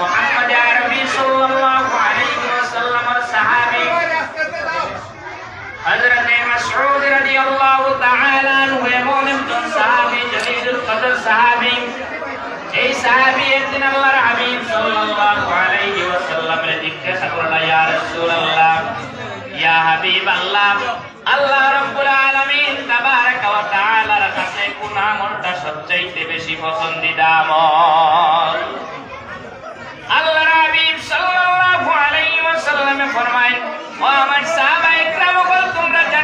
মুহাম্মদ আরবি সাল্লাল্লাহু আলাইহি ওয়াসাল্লামের সাহাবী। হযরত মাসউদ রাদিয়াল্লাহু তাআলা আনহু এমন একজন সাহাবী, জলিলুল কদর সাহাবী। এই সাহাবী একদিন আল্লাহর হাবিব সাল্লাল্লাহু আলাইহি ওয়াসাল্লামের জিজ্ঞাসা করলেন ইয়া রাসূলুল্লাহ, ইয়া হাবিব আল্লাহ আল্লাহ রাব্বুল আলামিন তাবারাকা ওয়া তাআলার কাছে কোন আমলটা সবচাইতে বেশি পছন্দিদা আমল তোমরা যে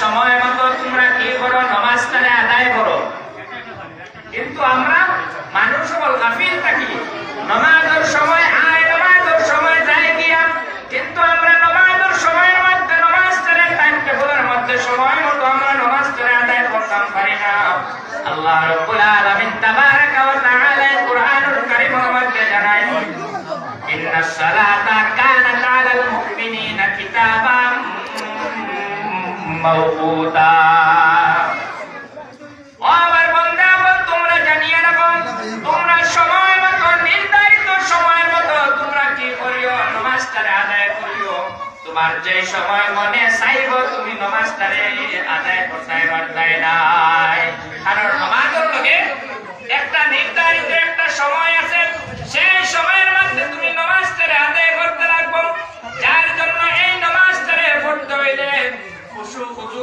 সময় মতো তোমরা কি করো, নামাজটারে আদায় করো। কিন্তু আমরা মানুষ গাফিল থাকি। নমাজের সময় আয় নমাজের সময় যায় গিয়া কিন্তু আমরা নমাজের সময়ের মধ্যে নমাজ করে টাইম টেবিলের মধ্যে সময় মতো আমরা নমাজ করে আদায় করতাম পারি না আল্লাহ রাব্বুল আলামিন তাবারাকা ওয়া তাআলা কুরআনুল কারীমের মধ্যে জানায় ইন্নাস সালাতা কানাত আলাল মুমিনিনা কিতাবাম ও আমার তোমরা জানিয়ে রাখো, তোমরা সময় মতো, নির্ধারিত সময় মতো তোমরা কি আদায়। তোমার যে সময় মনে চাইব তুমি নমাজটারে আদায় করতে পারতাই নাই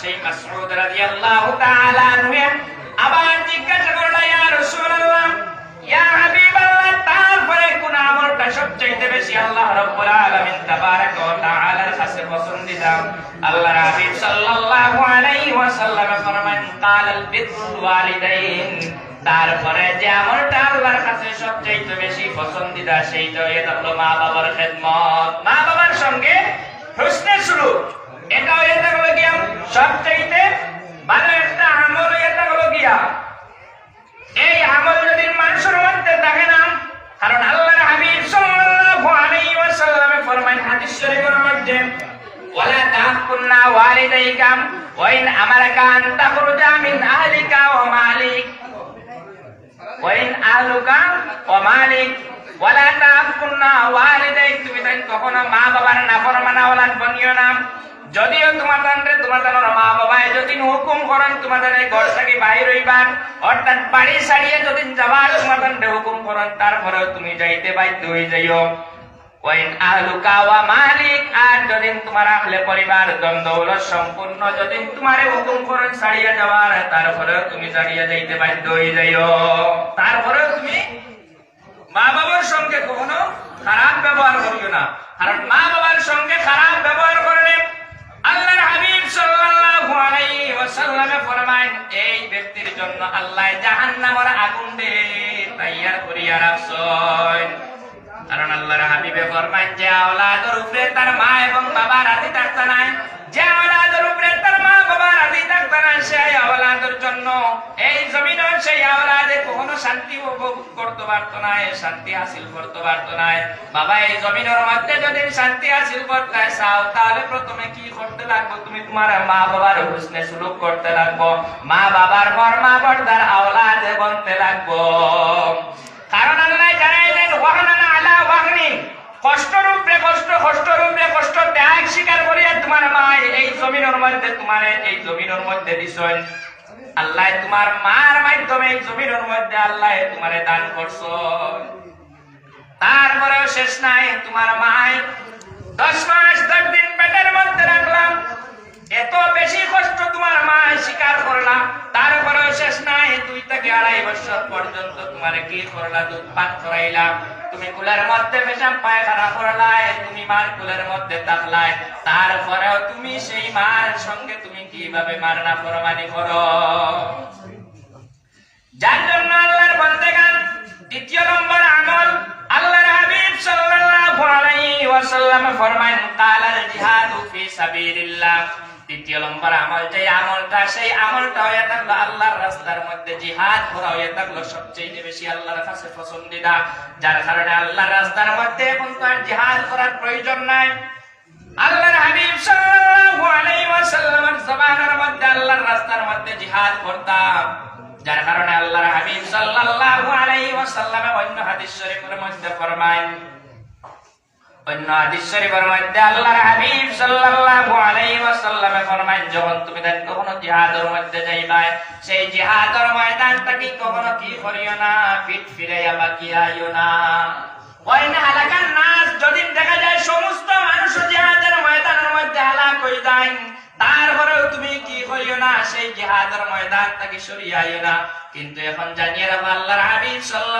সেই রাদিয়াল্লাহু তাআলা আবার জিজ্ঞাসা ইয়া রাসূলুল্লাহ, ইয়া হাবিবাল্লাহ, তারপরে কোন আমলটা সবচেয়ে বেশি আল্লাহ রাব্বুল আলামিন তাবারাকা তাআলার কাছে পছন্দিদা আল্লাহর হাবিব সাল্লাল্লাহু আলাইহি ওয়াসাল্লাম ফরমান কালাল ওয়ালিদাইন, তারপরে যে আমলটা আল্লাহর কাছে সবচেয়ে বেশি পছন্দিদা সেইটা হলো মা বাবার খেদমত। মা বাবার সঙ্গে হুসনে শুরু এটা এটা হলো গিয়া সবচাইতে ভালো একটা আমল এটা হলো গিয়া এই আমল যদি মানুষের মধ্যে থাকে না কারণ আল্লাহর হাবিব সাল্লাল্লাহু আলাইহি ওয়াসাল্লামে ফরমান হাদিস শরীফের মধ্যে ওয়ালা আহলুকা ওয়া মালিক। ওয়ালা তাকুন্না ওয়ালিদাইক, তুমি তাই কখনো মা বাবার নাফরমানা ওলাদ বনিও না। যদিও তোমার তান্ত্রে তোমার তানোর মা বাবায় যদি হুকুম করেন, তোমার তাদের ঘর থেকে বাইর হইবার। অর্থাৎ বাড়ি ছাড়িয়ে যদি যাবার, তোমার তান্ত্রে হুকুম করেন, তারপরেও তুমি যাইতে বাধ্য হয়ে যাইও। ওয়াইন আহলুকা ওয়া মালিক, আর যদি তোমার আহলে পরিবার দ্বন্দ্ব সম্পূর্ণ যদি তোমারে হুকুম করেন ছাড়িয়ে যাওয়ার তারপরেও তুমি ছাড়িয়ে যাইতে বাধ্য হয়ে যাইও। তারপরেও তুমি মা বাবার সঙ্গে কখনো খারাপ ব্যবহার করিও না। কারণ মা বাবার সঙ্গে খারাপ ব্যবহার করলে আল্লাহর হাবিব সাল্লাল্লাহু আলাইহি ওয়াসাল্লামে ফরমায় এই ব্যক্তির জন্য আল্লাহ জাহান্নামের আগুন দে তৈয়ার করিয়া রাখছেন কারণ আল্লাহর হাবিবে ফরমায়, যে আওলাদের উপরে তার মা এবং বাবা রাজি থাকতে নাই, যে আওলাদের উপরে তার মা বাবা রাজি থাকতে না সেই আওলাদের জন্য এই জমিনও সেই আওলাদে কখনো শান্তি উপভোগ করতে পারতো না শান্তি হাসিল করতে পারতো না। বাবা, এই জমিনের মধ্যে যদি শান্তি হাসিল করতে চাও, তাহলে প্রথমে কি করতে লাগবো? তুমি তোমার মা বাবার হুসনে সুলুক করতে লাগবো। মা বাবার পর মা বর্দার আওলাদে বনতে লাগবো। কারণ আল্লাহ জানাইলেন ওয়াহনানা আলা কষ্ট রূপে কষ্ট কষ্ট রূপে কষ্ট, ত্যাগ স্বীকার করিয়া তোমার মা এই জমিনের মধ্যে, তোমার এই জমিনের মধ্যে দিছেন। আল্লাহ তোমার মার মাধ্যমে এই জমিনের মধ্যে আল্লাহ তোমারে দান করছ তারপরেও শেষ নাই, তোমার মায়ের দশ মাস, দশ দিন পেটের মধ্যে রাখলাম। এত বেশি কষ্ট তোমার মা স্বীকার করলাম। তারপরেও শেষ নাই, দুই থেকে আড়াই বছর পর্যন্ত তোমার কি করলা, দুধ পান করাইলাম। তুমি কুলের মধ্যে পেশাব পায়খানা করলাই তুমি মার কুলের মধ্যে থাকলাই তারপরেও তুমি সেই মার সঙ্গে তুমি কীভাবে মার না ফরমানি করো? যার জন্য আল্লাহর বন্দেগান, দ্বিতীয় নম্বর আমল, আল্লাহর হাবিব সাল্লাল্লাহু আলাইহি ওয়াসাল্লাম ফরমান কালাল জিহাদু ফি সাবিলিল্লাহ। তৃতীয় নম্বর আমল যে আমলটা, সেই আমলটা হয়ে থাকল আল্লাহর রাস্তার মধ্যে জিহাদ করা হয়ে থাকল সবচেয়ে বেশি আল্লাহর কাছে পছন্দিদা যার কারণে আল্লাহর রাস্তার মধ্যে এখন তো আর জিহাদ করার প্রয়োজন নাই। আল্লাহর হাবিব সাল্লাল্লাহু আলাইহি ওয়াসাল্লামের জবানের মধ্যে আল্লাহর রাস্তার মধ্যে জিহাদ করতাম। যার কারণে আল্লাহর হাবিব সাল্লাল্লাহু আলাইহি ওয়াসাল্লাম অন্য হাদিস শরীফের মধ্যে ফরমায় যখন তুমি ময়দানটাকে কি করিও না সমস্ত ময়দানের মধ্যে তারপরেও তুমি কি করিও না, সেই জিহাদের ময়দান থেকে সরিয়ে আইও না। কিন্তু এখন জানিয়ে রাখো, আল্লাহর হাবিব সাল্লাল্লাহু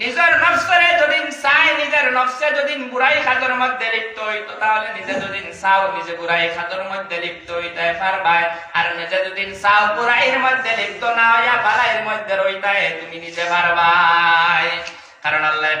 নিজের নফসরে যদি চাই নিজের নফসে যদি বুড়াই খাতর মধ্যে লিপ্ত হইতো তাহলে নিজে যদি চাও, নিজে বুড়াই খাতর মধ্যে লিপ্ত হইতে পারবাই। আর নিজে যদি চাও, বুড়াইয়ের মধ্যে লিপ্ত না হইয়া বালাইয়ের মধ্যে রইতাই, তুমি নিজে পারবাই। কারণ আল্লাহ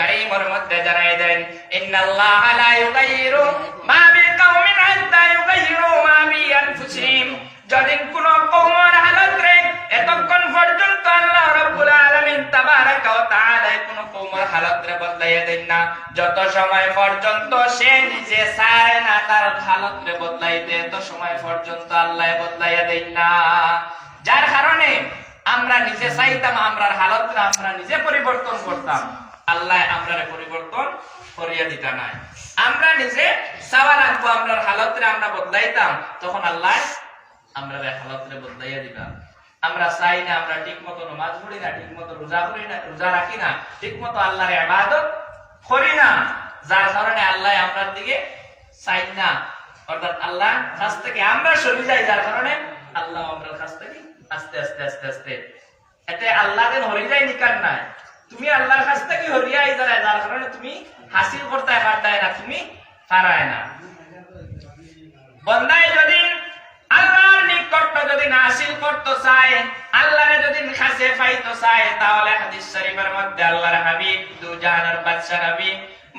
কারীমের মধ্যে জানাই দেন, ইন্নাল্লাহ লা ইউগাইরু মা বিকাউমিন হাত্তা ইউগাইরু মা বিআনফুসিহিম। যদি কোন কওমের হালত রে এতক্ষণ পর্যন্ত আল্লাহ রাব্বুল আলামিন তাবারাকা ওয়া তাআলা কোন কওমের হালত রে বদলাইয়া দেন না। যত সময় পর্যন্ত সে নিজে চায় না, তার হালত রে বদলাইতে তত সময় পর্যন্ত আল্লাহ বদলাইয়া দেন না। যার কারণে আমরা নিজে চাইতাম, আমরার হালত আমরা নিজে পরিবর্তন করতাম। আল্লাহ আমরারে পরিবর্তন করিয়া দিতা নাই। আমরা নিজে চাওয়া রাখব আমরার হালত আমরা বদলাইতাম, তখন আল্লাহ আমরা হালত বদলাইয়া দিবা আমরা চাই না, আমরা ঠিক মতো নমাজ পড়ি না ঠিক মতো রোজা করি না, রোজা রাখি না ঠিক মতো আল্লাহর ইবাদত করি না। যার কারণে আল্লাহ আমরার দিকে চাই না। অর্থাৎ আল্লাহ কাছ থেকে আমরা সরে যাই, যার কারণে আল্লাহ আমরার কাছ থেকে আস্তে আস্তে আস্তে আস্তে। এতে আল্লাহ দেন হরি যায় নিকার নাই। তুমি আল্লাহর কাছ থেকে হরিয়াই দাঁড়ায় যার কারণে তুমি হাসিল করতে পারতায় না, তুমি পারায় না। বন্দায় যদি নিকট যদি নাসিল করতে চায়, আল্লাহরে যদি কাছে পাইতে চায়, তাহলে হাদিস শরীফের মধ্যে আল্লাহর হাবিব, দু জাহানের বাদশা নবী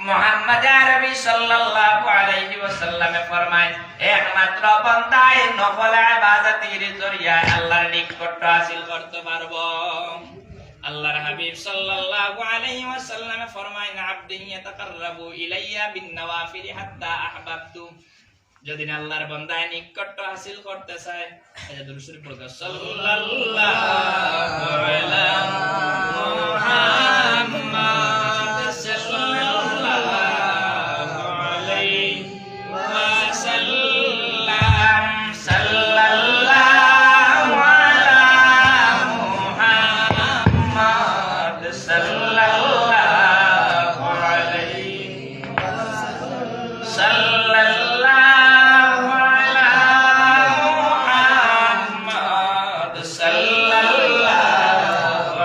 মুহাম্মদ হাবিব সাল্লাল্লাহু ইলাইয়া বিন যদি আল্লাহর বান্দায় নিকট হাসিল করতে চায় এটা শরীফ পড়ো সাল্লাল্লাহু আলা